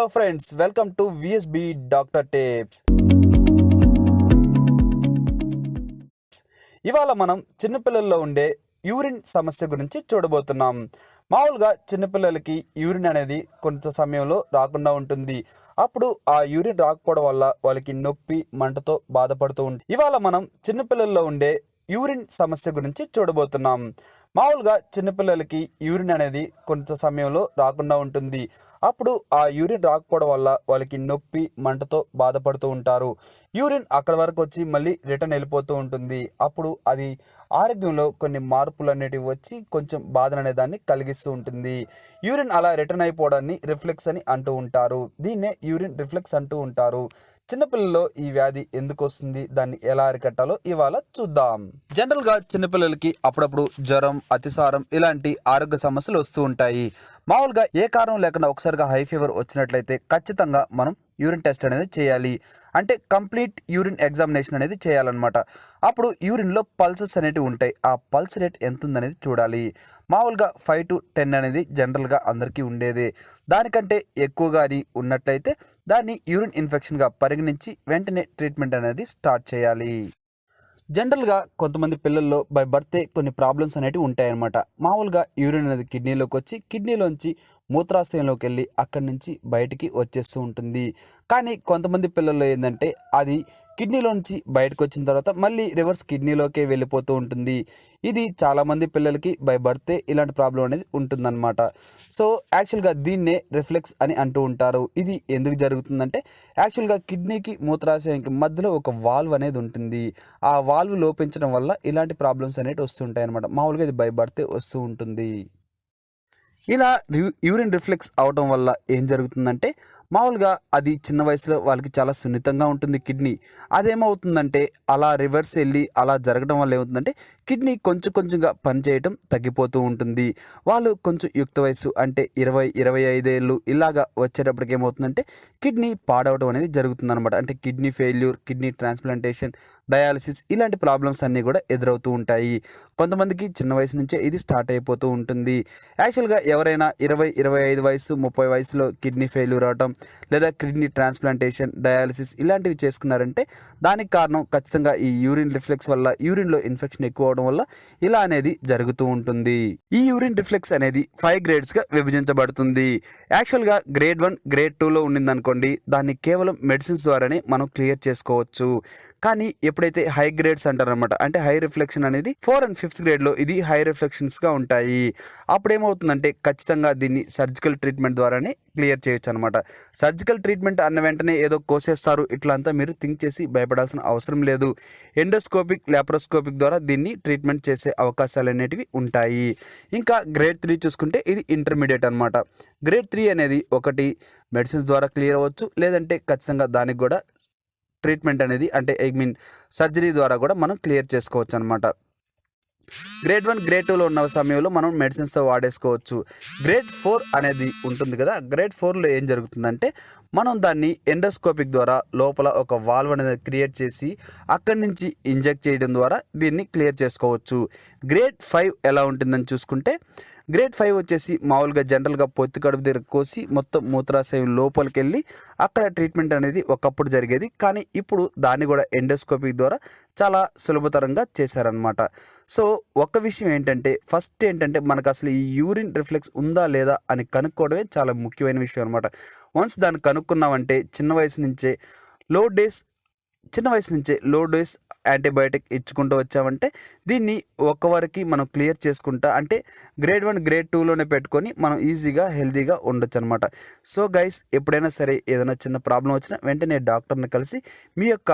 Hello friends welcome to VSB doctor tapes ఇవాళ మనం చిన్నపిల్లల్లో ఉండే యూరిన్ సమస్య గురించి చూడబోతున్నాం. మామూలుగా చిన్నపిల్లలకి యూరిన్ అనేది కొంత సమయంలో రాకుండా ఉంటుంది. అప్పుడు ఆ యూరిన్ రాకపోవడం వల్ల వాళ్ళకి నొప్పి మంటతో బాధపడుతూ ఉంటుంది. ఇవాళ మనం చిన్నపిల్లల్లో ఉండే యూరిన్ సమస్య గురించి చూడబోతున్నాం. మామూలుగా చిన్నపిల్లలకి యూరిన్ అనేది కొంత సమయంలో రాకుండా ఉంటుంది. అప్పుడు ఆ యూరిన్ రాకపోవడం వల్ల వాళ్ళకి నొప్పి మంటతో బాధపడుతూ ఉంటారు. యూరిన్ అక్కడ వరకు వచ్చి మళ్ళీ రిటర్న్ వెళ్ళిపోతూ ఉంటుంది. అప్పుడు అది ఆరోగ్యంలో కొన్ని మార్పులు అనేటివి వచ్చి కొంచెం బాధ అనే దాన్ని కలిగిస్తూ ఉంటుంది. యూరిన్ అలా రిటర్న్ అయిపోవడాన్ని రిఫ్లెక్స్ అని అంటూ ఉంటారు. దీన్నే యూరిన్ రిఫ్లెక్స్ అంటూ ఉంటారు. చిన్నపిల్లల్లో ఈ వ్యాధి ఎందుకు వస్తుంది? దాన్ని ఎలా అరికట్టాలో ఇవాళ చూద్దాం. జనరల్గా చిన్నపిల్లలకి అప్పుడప్పుడు జ్వరం అతిసారం ఇలాంటి ఆరోగ్య సమస్యలు వస్తూ ఉంటాయి. మామూలుగా ఏ కారణం లేకుండా ఒకసారిగా హై ఫీవర్ వచ్చినట్లయితే ఖచ్చితంగా మనం యూరిన్ టెస్ట్ అనేది చేయాలి. అంటే కంప్లీట్ యూరిన్ ఎగ్జామినేషన్ అనేది చేయాలన్నమాట. అప్పుడు యూరిన్లో పల్సెస్ అనేటివి ఉంటాయి. ఆ పల్స్ రేట్ ఎంత ఉందనేది చూడాలి. మామూలుగా ఫైవ్ టు టెన్ అనేది జనరల్గా అందరికీ ఉండేదే. దానికంటే ఎక్కువగా అని ఉన్నట్లయితే దాన్ని యూరిన్ ఇన్ఫెక్షన్గా పరిగణించి వెంటనే ట్రీట్మెంట్ అనేది స్టార్ట్ చేయాలి. జనరల్గా కొంతమంది పిల్లల్లో బై బర్తే కొన్ని ప్రాబ్లమ్స్ అనేటివి ఉంటాయన్నమాట. మామూలుగా యూరిన్ అనేది కిడ్నీలోకి వచ్చి కిడ్నీలోంచి మూత్రాశయంలోకి వెళ్ళి అక్కడి నుంచి బయటికి వచ్చేస్తూ ఉంటుంది. కానీ కొంతమంది పిల్లల్లో ఏంటంటే అది కిడ్నీలోంచి బయటకు వచ్చిన తర్వాత మళ్ళీ రివర్స్ కిడ్నీలోకే వెళ్ళిపోతూ ఉంటుంది. ఇది చాలామంది పిల్లలకి బై ఇలాంటి ప్రాబ్లం అనేది ఉంటుందన్నమాట. సో యాక్చువల్గా దీన్నే రిఫ్లెక్స్ అని అంటూ ఉంటారు. ఇది ఎందుకు జరుగుతుందంటే యాక్చువల్గా కిడ్నీకి మూత్రాశయానికి మధ్యలో ఒక వాల్వ్ అనేది ఉంటుంది. ఆ వాల్వ్ లోపించడం వల్ల ఇలాంటి ప్రాబ్లమ్స్ అనేవి వస్తుంటాయి అనమాట మామూలుగా ఇది బై వస్తూ ఉంటుంది. ఇలా రి- యూరిన్ రిఫ్లెక్స్ అవడం వల్ల ఏం జరుగుతుందంటే మామూలుగా అది చిన్న వయసులో వాళ్ళకి చాలా సున్నితంగా ఉంటుంది కిడ్నీ. అదేమవుతుందంటే అలా రివర్స్ వెళ్ళి అలా జరగడం వల్ల ఏమవుతుందంటే కిడ్నీ కొంచెం కొంచెంగా పనిచేయటం తగ్గిపోతూ ఉంటుంది. వాళ్ళు కొంచెం యుక్త వయసు అంటే ఇరవై ఇరవై ఐదేళ్ళు ఇలాగా వచ్చేటప్పటికి ఏమవుతుందంటే కిడ్నీ పాడవడం అనేది జరుగుతుంది అనమాట అంటే kidney failure kidney transplantation dialysis ఇలాంటి ప్రాబ్లమ్స్ అన్నీ కూడా ఎదురవుతూ ఉంటాయి. కొంతమందికి చిన్న వయసు నుంచే ఇది స్టార్ట్ అయిపోతూ ఉంటుంది. యాక్చువల్గా ఎవరైనా ఇరవై ఇరవై ఐదు వయసు ముప్పై వయసులో కిడ్నీ ఫెయిల్యూర్ అవటం లేదా కిడ్నీ ట్రాన్స్ప్లాంటేషన్ డయాలసిస్ ఇలాంటివి చేసుకున్నారంటే దానికి కారణం ఖచ్చితంగా ఈ యూరిన్ రిఫ్లెక్స్ వల్ల యూరిన్లో ఇన్ఫెక్షన్ ఎక్కువ అవడం వల్ల ఇలా అనేది జరుగుతూ ఉంటుంది. ఈ యూరిన్ రిఫ్లెక్స్ అనేది ఫైవ్ గ్రేడ్స్గా విభజించబడుతుంది. యాక్చువల్గా గ్రేడ్ వన్ గ్రేడ్ టూలో ఉండిందనుకోండి దాన్ని కేవలం మెడిసిన్స్ ద్వారానే మనం క్లియర్ చేసుకోవచ్చు. కానీ ఎప్పుడైతే హై గ్రేడ్స్ అంటారనమాట అంటే హై రిఫ్లెక్షన్ అనేది ఫోర్ అండ్ ఫిఫ్త్ గ్రేడ్లో ఇది హై రిఫ్లెక్షన్స్గా ఉంటాయి. అప్పుడు ఏమవుతుందంటే ఖచ్చితంగా దీన్ని సర్జికల్ ట్రీట్మెంట్ ద్వారానే క్లియర్ చేయొచ్చు అనమాట సర్జికల్ ట్రీట్మెంట్ అన్న వెంటనే ఏదో కోసేస్తారు ఇట్లా అంతా మీరు థింక్ చేసి భయపడాల్సిన అవసరం లేదు. ఎండోస్కోపిక్ ల్యాప్రోస్కోపిక్ ద్వారా దీన్ని ట్రీట్మెంట్ చేసే అవకాశాలు అనేటివి ఉంటాయి. ఇంకా గ్రేడ్ త్రీ చూసుకుంటే ఇది ఇంటర్మీడియట్ అనమాట గ్రేడ్ త్రీ అనేది ఒకటి మెడిసిన్స్ ద్వారా క్లియర్ అవ్వచ్చు లేదంటే ఖచ్చితంగా దానికి కూడా ట్రీట్మెంట్ అనేది అంటే ఐ మీన్ సర్జరీ ద్వారా కూడా మనం క్లియర్ చేసుకోవచ్చు అనమాట గ్రేడ్ వన్ గ్రేడ్ టూలో ఉన్న సమయంలో మనం మెడిసిన్స్తో వాడేసుకోవచ్చు. గ్రేడ్ ఫోర్ అనేది ఉంటుంది కదా గ్రేడ్ ఫోర్లో ఏం జరుగుతుందంటే మనం దాన్ని ఎండోస్కోపిక్ ద్వారా లోపల ఒక వాల్వ్ అనేది క్రియేట్ చేసి అక్కడి నుంచి ఇంజెక్ట్ చేయడం ద్వారా దీన్ని క్లియర్ చేసుకోవచ్చు. గ్రేడ్ ఫైవ్ ఎలా ఉంటుందని చూసుకుంటే గ్రేడ్ ఫైవ్ వచ్చేసి మామూలుగా జనరల్గా పొత్తి కడుపు దగ్గర కోసి మొత్తం మూత్రాశయం లోపలికి వెళ్ళి అక్కడ ట్రీట్మెంట్ అనేది ఒకప్పుడు జరిగేది. కానీ ఇప్పుడు దాన్ని కూడా ఎండోస్కోపిక్ ద్వారా చాలా సులభతరంగా చేశారనమాట సో ఒక విషయం ఏంటంటే ఫస్ట్ ఏంటంటే మనకు అసలు ఈ యూరిన్ రిఫ్లెక్స్ ఉందా లేదా అని కనుక్కోవడమే చాలా ముఖ్యమైన విషయం అనమాట వన్స్ దాన్ని కనుక్కున్నామంటే చిన్న వయసు నుంచే లో డేస్ చిన్న వయసు నుంచే లో డోస్ యాంటీబయాటిక్ ఇచ్చుకుంటూ వచ్చామంటే దీన్ని ఒక్క వరకు మనం క్లియర్ చేసుకుంటా అంటే గ్రేడ్ వన్ గ్రేడ్ టూలోనే పెట్టుకొని మనం ఈజీగా హెల్తీగా ఉండొచ్చు అనమాట సో గైస్ ఎప్పుడైనా సరే ఏదైనా చిన్న ప్రాబ్లం వచ్చినా వెంటనే డాక్టర్ని కలిసి మీ యొక్క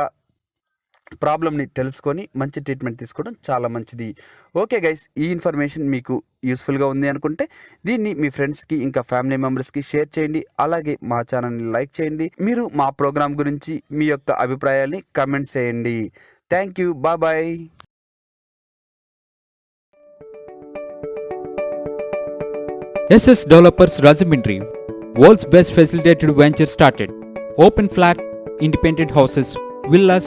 ప్రాబ్లమ్ని తెలుసుకొని మంచి ట్రీట్మెంట్ తీసుకోవడం చాలా మంచిది. ఓకే గైస్ ఈ ఇన్ఫర్మేషన్ మీకు యూస్ఫుల్గా ఉంది అనుకుంటే దీన్ని మీ ఫ్రెండ్స్కి ఇంకా ఫ్యామిలీ మెంబర్స్కి షేర్ చేయండి. అలాగే మా ఛానల్ని లైక్ చేయండి. మీరు మా ప్రోగ్రామ్ గురించి మీ యొక్క అభిప్రాయాల్ని కమెంట్ చేయండి. Thank you. Bye SS developers Rajahmundry world's best facilitated venture started. Open flat, independent houses, villas,